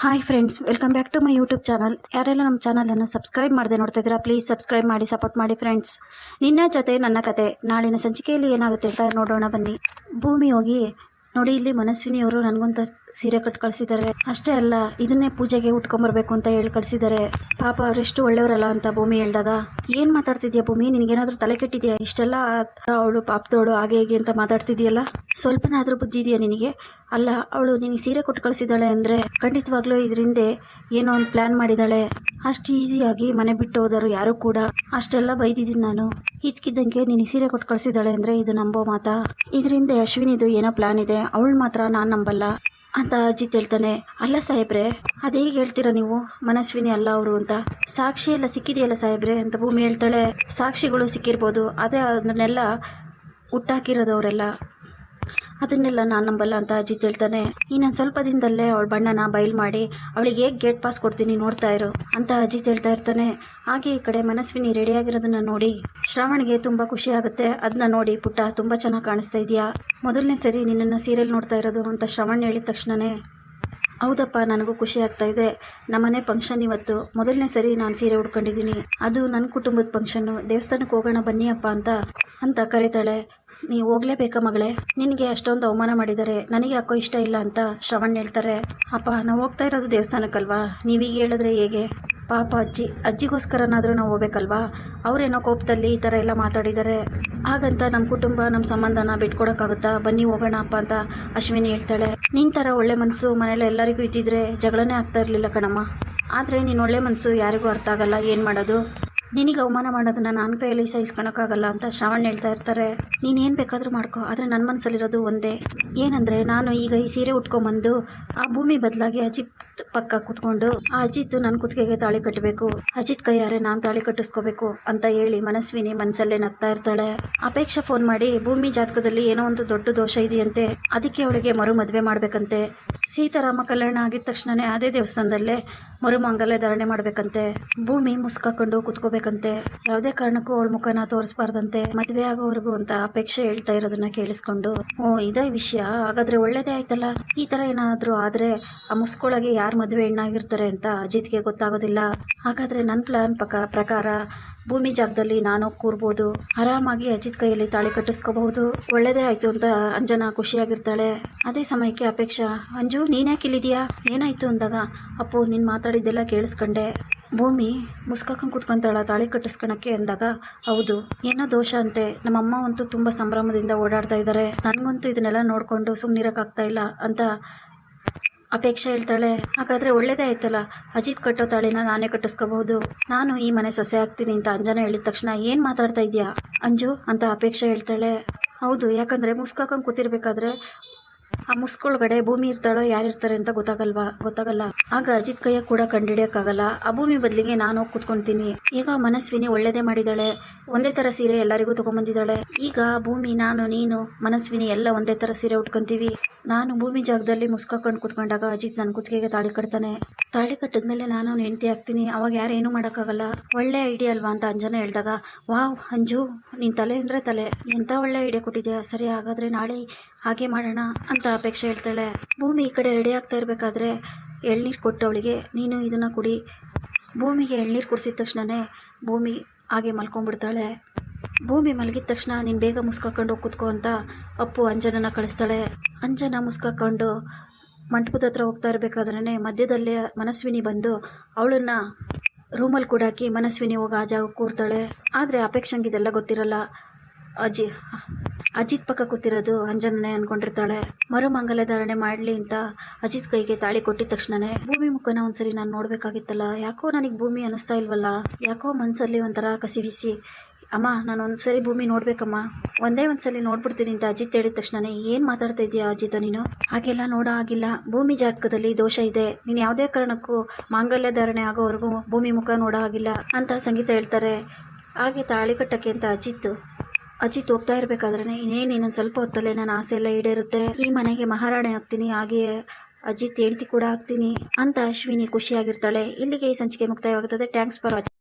Hi friends welcome back to my YouTube channel ಯಾರೆಲ್ಲ ನಮ್ಮ ಚಾನಲನ್ನು ಸಬ್ಸ್ಕ್ರೈಬ್ ಮಾಡದೆ ನೋಡ್ತಾ ಇದ್ದೀರಾ ಪ್ಲೀಸ್ ಸಬ್ಸ್ಕ್ರೈಬ್ ಮಾಡಿ ಸಪೋರ್ಟ್ ಮಾಡಿ ಫ್ರೆಂಡ್ಸ್ ನಿನ್ನ ಜೊತೆ ನನ್ನ ಕತೆ. ನಾಳಿನ ಸಂಚಿಕೆಯಲ್ಲಿ ಏನಾಗುತ್ತೆ ಅಂತ ನೋಡೋಣ ಬನ್ನಿ. ಭೂಮಿ ಹೋಗಿ, ನೋಡಿ ಇಲ್ಲಿ ಮನಸ್ವಿನಿಯವರು ನನಗೊಂತ ಸೀರೆ ಕಟ್ ಕಳ್ಸಿದ್ದಾರೆ ಅಷ್ಟೇ ಅಲ್ಲ, ಇದನ್ನೇ ಪೂಜೆಗೆ ಉಟ್ಕೊಂಬರ್ಬೇಕು ಅಂತ ಹೇಳಿ ಕಳ್ಸಿದ್ದಾರೆ ಪಾಪ ಅವರೆಷ್ಟು ಒಳ್ಳೆಯವರಲ್ಲ ಅಂತ ಭೂಮಿ ಹೇಳ್ದಾಗ. ಏನು ಮಾತಾಡ್ತಿದ್ಯಾ ಭೂಮಿ? ನಿನ್ಗೇನಾದ್ರೂ ತಲೆ ಕೆಟ್ಟಿದ್ಯಾ? ಇಷ್ಟೆಲ್ಲ ಅವಳು ಪಾಪದವಳು ಹಾಗೆ ಹೇಗೆ ಅಂತ ಮಾತಾಡ್ತಿದ್ಯಲ್ಲ? ಸ್ವಲ್ಪನಾದ್ರೂ ಬುದ್ಧಿ ಇದೆಯಾ ನಿನಗೆ? ಅಲ್ಲ, ಅವಳು ನಿನಗೆ ಸೀರೆ ಕೊಟ್ಟು ಕಳಿಸಿದ್ದಾಳೆ ಅಂದರೆ ಖಂಡಿತವಾಗ್ಲೂ ಇದರಿಂದ ಏನೋ ಒಂದು ಪ್ಲ್ಯಾನ್ ಮಾಡಿದ್ದಾಳೆ ಅಷ್ಟು ಈಸಿಯಾಗಿ ಮನೆ ಬಿಟ್ಟು ಹೋದರು ಯಾರು ಕೂಡ ಅಷ್ಟೆಲ್ಲ ಬೈದಿದ್ದೀನಿ ನಾನು. ಇದ್ಕಿದ್ದಂಗೆ ನಿನಗೆ ಸೀರೆ ಕೊಟ್ಟು ಕಳಿಸಿದ್ದಾಳೆ ಅಂದರೆ ಇದು ನಂಬೋ ಮಾತಾ? ಇದರಿಂದ ಅಶ್ವಿನಿದು ಏನೋ ಪ್ಲ್ಯಾನ್ ಇದೆ. ಅವಳು ಮಾತ್ರ ನಾನು ನಂಬಲ್ಲ. ಅಜಿತ್ ಹೇಳ್ತಾನೆ. ಅಲ್ಲ ಸಾಹೇಬ್ರೆ ಅದೇಗೆ ಹೇಳ್ತೀರಾ ನೀವು? ಮನಸ್ವಿನಿ ಅಲ್ಲ ಅವರು ಅಂತ. ಸಾಕ್ಷಿ ಎಲ್ಲ ಸಿಕ್ಕಿದೆಯಲ್ಲ ಸಾಹೇಬ್ರೆ ಅಂತ ಭೂಮಿ ಹೇಳ್ತಾಳೆ. ಸಾಕ್ಷಿಗಳು ಸಿಕ್ಕಿರ್ಬೋದು, ಅದೇ ಅದನ್ನೆಲ್ಲ ಹುಟ್ಟಾಕಿರೋದು ಅವರೆಲ್ಲ ಅದನ್ನೆಲ್ಲ ನಾನು ನಂಬಲ್ಲ ಅಂತ ಅಜ್ಜಿ ಹೇಳ್ತಾನೆ. ಇನ್ನೊಂದು ಸ್ವಲ್ಪ ದಿನದಲ್ಲೇ ಅವಳ ಬಣ್ಣನ ಬಯಲು ಮಾಡಿ ಅವಳಿಗೆ ಹೇಗೆ ಗೇಟ್ ಪಾಸ್ ಕೊಡ್ತೀನಿ ನೋಡ್ತಾ ಇರು ಅಂತ ಅಜ್ಜಿ ಹೇಳ್ತಾ ಇರ್ತಾನೆ. ಹಾಗೆ ಈ ಕಡೆ ಮನಸ್ವಿನಿ ರೆಡಿಯಾಗಿರೋದನ್ನ ನೋಡಿ ಶ್ರಾವಣಿಗೆ ತುಂಬ ಖುಷಿ ಆಗುತ್ತೆ. ಅದನ್ನ ನೋಡಿ ಪುಟ್ಟ ತುಂಬ ಚೆನ್ನಾಗಿ ಕಾಣಿಸ್ತಾ ಇದೆಯಾ? ಮೊದಲನೇ ಸರಿ ನಿನ್ನನ್ನು ಸೀರಿಯಲ್ ನೋಡ್ತಾ ಇರೋದು ಅಂತ ಶ್ರವಣ್ ಹೇಳಿದ ತಕ್ಷಣನೇ. ಹೌದಪ್ಪ, ನನಗೂ ಖುಷಿ ಆಗ್ತಾ ಇದೆ. ನಮ್ಮನೆ ಫಂಕ್ಷನ್ ಇವತ್ತು. ಮೊದಲನೇ ಸರಿ ನಾನು ಸೀರೆ ಉಟ್ಕೊಂಡಿದ್ದೀನಿ ಅದು ನನ್ನ ಕುಟುಂಬದ ಫಂಕ್ಷನ್ನು ದೇವಸ್ಥಾನಕ್ಕೆ ಹೋಗೋಣ ಬನ್ನಿ ಅಪ್ಪ ಅಂತ ಅಂತ ಕರೀತಾಳೆ. ನೀವು ಹೋಗ್ಲೇಬೇಕಾ ಮಗಳೇ? ನಿನಗೆ ಅಷ್ಟೊಂದು ಅವಮಾನ ಮಾಡಿದ್ದಾರೆ ನನಗೆ ಯಾಕೋ ಇಷ್ಟ ಇಲ್ಲ ಅಂತ ಶ್ರವಣ್ ಹೇಳ್ತಾರೆ. ಅಪ್ಪ, ನಾವು ಹೋಗ್ತಾ ಇರೋದು ದೇವಸ್ಥಾನಕ್ಕಲ್ವಾ? ನೀವೀಗ ಹೇಳಿದ್ರೆ ಹೇಗೆ? ಪಾಪ ಅಜ್ಜಿ, ಅಜ್ಜಿಗೋಸ್ಕರನಾದರೂ ನಾವು ಹೋಗ್ಬೇಕಲ್ವಾ? ಅವರೇನೋ ಕೋಪದಲ್ಲಿ ಈ ಥರ ಎಲ್ಲ ಮಾತಾಡಿದ್ದಾರೆ ಹಾಗಂತ ನಮ್ಮ ಕುಟುಂಬ ನಮ್ಮ ಸಂಬಂಧನ ಬಿಟ್ಕೊಡೋಕ್ಕಾಗುತ್ತಾ? ಬನ್ನಿ ಹೋಗೋಣ ಅಪ್ಪ ಅಂತ ಅಶ್ವಿನಿ ಹೇಳ್ತಾಳೆ. ನಿನ್ನ ಥರ ಒಳ್ಳೆ ಮನಸ್ಸು ಮನೇಲಿ ಎಲ್ಲರಿಗೂ ಇದ್ದಿದ್ರೆ ಜಗಳನೇ ಆಗ್ತಾ ಇರಲಿಲ್ಲ ಕಣಮ್ಮ. ಆದರೆ ನೀನು ಒಳ್ಳೆ ಮನಸ್ಸು ಯಾರಿಗೂ ಅರ್ಥ ಆಗಲ್ಲ. ಏನು ಮಾಡೋದು? ನಿನಗೆ ಅವಮಾನ ಮಾಡೋದನ್ನ ನಾನು ಕೈಯಲ್ಲಿ ಸಹಿಸ್ಕೊಳಕ್ಕಾಗಲ್ಲ ಅಂತ ಶ್ರಾವಣ್ ಹೇಳ್ತಾ ಇರ್ತಾರೆ. ನೀನು ಏನು ಬೇಕಾದರೂ ಮಾಡ್ಕೋ, ಆದರೆ ನನ್ನ ಮನಸ್ಸಲ್ಲಿರೋದು ಒಂದೇ. ಏನಂದರೆ, ನಾನು ಈಗ ಈ ಸೀರೆ ಉಟ್ಕೊಂಬಂದು ಆ ಭೂಮಿ ಬದಲಾಗಿ ಅಜಿತ್ ಪಕ್ಕ ಕುತ್ಕೊಂಡು, ಆ ಅಜಿತ್ ನನ್ನ ಕುತ್ತಿಗೆಗೆ ತಾಳಿ ಕಟ್ಟಬೇಕು ಅಜಿತ್ ಕೈಯಾರೆ ನಾನು ತಾಳಿ ಕಟ್ಟಿಸ್ಕೋಬೇಕು ಅಂತ ಹೇಳಿ ಮನಸ್ವಿನಿ ಮನಸ್ಸಲ್ಲೇ ನಗ್ತಾ ಇರ್ತಾಳೆ. ಅಪೇಕ್ಷಾ ಫೋನ್ ಮಾಡಿ, ಭೂಮಿ ಜಾತಕದಲ್ಲಿ ಏನೋ ಒಂದು ದೊಡ್ಡ ದೋಷ ಇದೆಯಂತೆ, ಅದಕ್ಕೆ ಅವಳಿಗೆ ಮರು ಮದುವೆ ಮಾಡಬೇಕಂತೆ. ಸೀತಾರಾಮ ಕಲ್ಯಾಣ ಆಗಿದ ತಕ್ಷಣನೇ ಅದೇ ದೇವಸ್ಥಾನದಲ್ಲೇ ಮರು ಮಾಂಗಲ್ಯ ಧಾರಣೆ ಮಾಡಬೇಕಂತೆ. ಭೂಮಿ ಮುಸ್ಕಾಕೊಂಡು ಕುತ್ಕೋಬೇಕಂತೆ ಯಾವುದೇ ಕಾರಣಕ್ಕೂ ಅವಳ ಮುಖನ ತೋರಿಸ್ಬಾರ್ದಂತೆ ಮದುವೆ ಆಗೋವರೆಗೂ ಅಂತ ಅಪೇಕ್ಷೆ ಹೇಳ್ತಾ ಇರೋದನ್ನ ಕೇಳಿಸ್ಕೊಂಡು, ಓ, ಇದೇ ವಿಷಯ. ಹಾಗಾದ್ರೆ ಒಳ್ಳೇದೇ ಆಯ್ತಲ್ಲ? ಈ ತರ ಏನಾದರೂ ಆದ್ರೆ ಆ ಮುಸ್ಕೊಳಗೆ ಯಾರು ಮದುವೆ ಹೆಣ್ಣಾಗಿರ್ತಾರೆ ಅಂತ ಅಜಿತ್ಗೆ ಗೊತ್ತಾಗೋದಿಲ್ಲ. ಹಾಗಾದ್ರೆ ನನ್ನ ಪ್ಲಾನ್ ಪಕ ಪ್ರಕಾರ ಭೂಮಿ ಜಾಗದಲ್ಲಿ ನಾನು ಕೂರ್ಬೋದು. ಆರಾಮಾಗಿ ಅಜಿತ್ ಕೈಯಲ್ಲಿ ತಾಳಿ ಕಟ್ಟಿಸ್ಕೋಬಹುದು. ಒಳ್ಳೇದೇ ಆಯ್ತು ಅಂತ ಅಂಜನಾ ಖುಷಿಯಾಗಿರ್ತಾಳೆ. ಅದೇ ಸಮಯಕ್ಕೆ ಅಪೇಕ್ಷಾ, ಅಂಜು, ನೀನ್ಯಾಕೆ ಇಲ್ಲಿದ್ಯಾ ಏನಾಯ್ತು ಅಂದಾಗ? ಅಪ್ಪು, ನೀನು ಮಾತಾಡಿದ್ದೆಲ್ಲ ಕೇಳಿಸ್ಕೊಂಡೆ. ಭೂಮಿ ಮುಸ್ಕಾಕೊಂಡು ಕೂತ್ಕೊಂತಾಳ ತಾಳಿ ಕಟ್ಟಿಸ್ಕೊಳಕ್ಕೆ ಅಂದಾಗ, ಹೌದು, ಏನೋ ದೋಷ ಅಂತೆ. ನಮ್ಮಮ್ಮ ಅಂತೂ ತುಂಬ ಸಂಭ್ರಮದಿಂದ ಓಡಾಡ್ತಾ ಇದ್ದಾರೆ ನನಗಂತೂ ಇದನ್ನೆಲ್ಲ ನೋಡಿಕೊಂಡು ಸುಮ್ಮನಿರೋಕ್ಕಾಗ್ತಾ ಇಲ್ಲ ಅಂತ ಅಪೇಕ್ಷೆ ಹೇಳ್ತಾಳೆ. ಹಾಗಾದರೆ ಒಳ್ಳೇದೇ ಆಯ್ತಲ್ಲ? ಅಜಿತ್ ಕಟ್ಟೋ ತಾಳಿನ ನಾನೇ ಕಟ್ಟಿಸ್ಕೋಬಹುದು. ನಾನು ಈ ಮನೆ ಸೊಸೆ ಆಗ್ತೀನಿ ಅಂತ ಅಂಜನ ಹೇಳಿದ ತಕ್ಷಣ ಏನು ಮಾತಾಡ್ತಾ ಇದೆಯಾ? ಅಂಜು ಅಂತ ಅಪೇಕ್ಷೆ ಹೇಳ್ತಾಳೆ. ಹೌದು, ಯಾಕಂದರೆ ಮುಸ್ಕಾಕೊಂಡು ಕೂತಿರ್ಬೇಕಾದ್ರೆ ಆ ಮುಸ್ಕೊಳಗಡೆ ಭೂಮಿ ಇರ್ತಾಳೋ ಯಾರಿರ್ತಾರೆ ಅಂತ ಗೊತ್ತಾಗಲ್ವಾ? ಗೊತ್ತಾಗಲ್ಲ. ಆಗ ಅಜಿತ್ ಕೈಯ ಕೂಡ ಕಂಡಿಡಿಯಕ್ಕಾಗಲ್ಲ ಆ ಭೂಮಿ ಬದಲಿಗೆ ನಾನು ಕೂತ್ಕೊಂತೀನಿ. ಈಗ ಮನಸ್ವಿನಿ ಒಳ್ಳೇದೇ ಮಾಡಿದಾಳೆ. ಒಂದೇ ತರ ಸೀರೆ ಎಲ್ಲರಿಗೂ ತಗೊಂಡ್ಬಂದಿದ್ದಾಳೆ ಈಗ ಭೂಮಿ, ನಾನು, ನೀನು, ಮನಸ್ವಿನಿ ಎಲ್ಲ ಒಂದೇ ತರ ಸೀರೆ ಉಟ್ಕೊಂತೀವಿ. ನಾನು ಭೂಮಿ ಜಾಗದಲ್ಲಿ ಮುಸ್ಕಾಕೊಂಡು ಕುತ್ಕೊಂಡಾಗ ಅಜಿತ್ ನನ್ನ ಕುತ್ತಿಗೆಗೆ ತಾಳಿ ಕಟ್ತಾನೆ. ತಾಳಿ ಕಟ್ಟಿದ್ಮೇಲೆ ನಾನು ಹೆಂಡತಿ ಆಗ್ತೀನಿ. ಅವಾಗ ಯಾರು ಏನೂ ಮಾಡೋಕ್ಕಾಗಲ್ಲ. ಒಳ್ಳೆ ಐಡಿಯಾ ಅಲ್ವಾ ಅಂತ ಅಂಜನ ಹೇಳಿದಾಗ, ವಾವ್, ಅಂಜು ನಿನ್ನ ತಲೆ ಅಂದರೆ ತಲೆ. ಎಂಥ ಒಳ್ಳೆ ಐಡಿಯಾ ಕೊಟ್ಟಿದ್ಯಾ? ಸರಿ, ಹಾಗಾದ್ರೆ ನಾಳೆ ಹಾಗೆ ಮಾಡೋಣ ಅಂತ ಅಪೇಕ್ಷೆ ಹೇಳ್ತಾಳೆ. ಭೂಮಿ ಈ ಕಡೆ ರೆಡಿ ಆಗ್ತಾ ಇರಬೇಕಾದ್ರೆ ಎಳ್ನೀರು ಕೊಟ್ಟು ಅವಳಿಗೆ, ನೀನು ಇದನ್ನು ಕುಡಿ. ಭೂಮಿಗೆ ಎಳ್ನೀರು ಕುಡಿಸಿದ ತಕ್ಷಣವೇ ಭೂಮಿ ಹಾಗೆ ಮಲ್ಕೊಂಡ್ಬಿಡ್ತಾಳೆ. ಭೂಮಿ ಮಲಗಿದ ತಕ್ಷಣ ನೀನು ಬೇಗ ಮುಸ್ಕಾಕೊಂಡು ಕೂತ್ಕೋ ಅಂತ ಅಪ್ಪು ಅಂಜನನ ಕಳಿಸ್ತಾಳೆ. ಅಂಜನ ಮುಸ್ಕಾಕೊಂಡು ಮಂಟಪದ ಹತ್ರ ಹೋಗ್ತಾ ಇರಬೇಕಾದ್ರೆ ಮಧ್ಯದಲ್ಲೇ ಮನಸ್ವಿನಿ ಬಂದು ಅವಳನ್ನು ರೂಮಲ್ಲಿ ಕೂಡಾಕಿ ಮನಸ್ವಿನಿ ಹೋಗಿ ಆ ಜಾಗ ಕೂರ್ತಾಳೆ. ಆದರೆ ಅಪೇಕ್ಷಂಗೆ ಇದೆಲ್ಲ ಗೊತ್ತಿರಲ್ಲ. ಅಜಿ ಅಜಿತ್ ಪಕ್ಕ ಕೂತಿರೋದು ಅಂಜನನೇ ಅನ್ಕೊಂಡಿರ್ತಾಳೆ. ಮರುಮಂಗಲ ಧಾರಣೆ ಮಾಡಲಿ ಅಂತ ಅಜಿತ್ ಕೈಗೆ ತಾಳಿ ಕೊಟ್ಟಿದ ತಕ್ಷಣನೇ, ಭೂಮಿ ಮುಖನ ಒಂದ್ಸರಿ ನಾನು ನೋಡ್ಬೇಕಾಗಿತ್ತಲ್ಲ, ಯಾಕೋ ನನಗೆ ಭೂಮಿ ಅನಿಸ್ತಾ ಇಲ್ವಲ್ಲ? ಯಾಕೋ ಮನಸ್ಸಲ್ಲಿ ಒಂಥರ ಕಸಿ ಬಿಸಿ. ಅಮ್ಮ, ನಾನು ಒಂದ್ಸರಿ ಭೂಮಿ ನೋಡ್ಬೇಕಮ್ಮ. ಒಂದೇ ಒಂದ್ಸಲಿ ನೋಡ್ಬಿಡ್ತೀನಿ ಅಂತ ಅಜಿತ್ ಹೇಳಿದ ತಕ್ಷಣನೇ, ಏನು ಮಾತಾಡ್ತಾ ಇದೀಯಾ ಅಜಿತ ನೀನು? ಹಾಗೆಲ್ಲ ನೋಡೋ ಆಗಿಲ್ಲ ಭೂಮಿ ಜಾತಕದಲ್ಲಿ ದೋಷ ಇದೆ. ನೀನು ಯಾವುದೇ ಕಾರಣಕ್ಕೂ ಮಾಂಗಲ್ಯ ಧಾರಣೆ ಆಗೋವರೆಗೂ ಭೂಮಿ ಮುಖ ನೋಡೋ ಆಗಿಲ್ಲ ಅಂತ ಸಂಗೀತ ಹೇಳ್ತಾರೆ. ಹಾಗೆ ತಾಳಿ ಕಟ್ಟಕ್ಕೆ ಅಂತ ಅಜಿತ್ ಅಜಿತ್ ಹೋಗ್ತಾ ಇರಬೇಕಾದ್ರೆ ಇನ್ನೇನು ಇನ್ನೊಂದು ಸ್ವಲ್ಪ ಹೊತ್ತಲ್ಲೇ ನನ್ನ ಆಸೆ ಎಲ್ಲ ಈಡೇರುತ್ತೆ. ಈ ಮನೆಗೆ ಮಹಾರಾಣಿ ಆಗ್ತೀನಿ, ಹಾಗೆಯೇ ಅಜಿತ್ ಹೆಂಡ್ತಿ ಕೂಡ ಆಗ್ತೀನಿ ಅಂತ ಅಶ್ವಿನಿ ಖುಷಿಯಾಗಿರ್ತಾಳೆ. ಇಲ್ಲಿಗೆ ಈ ಸಂಚಿಕೆ ಮುಕ್ತಾಯವಾಗುತ್ತದೆ. Thanks for watching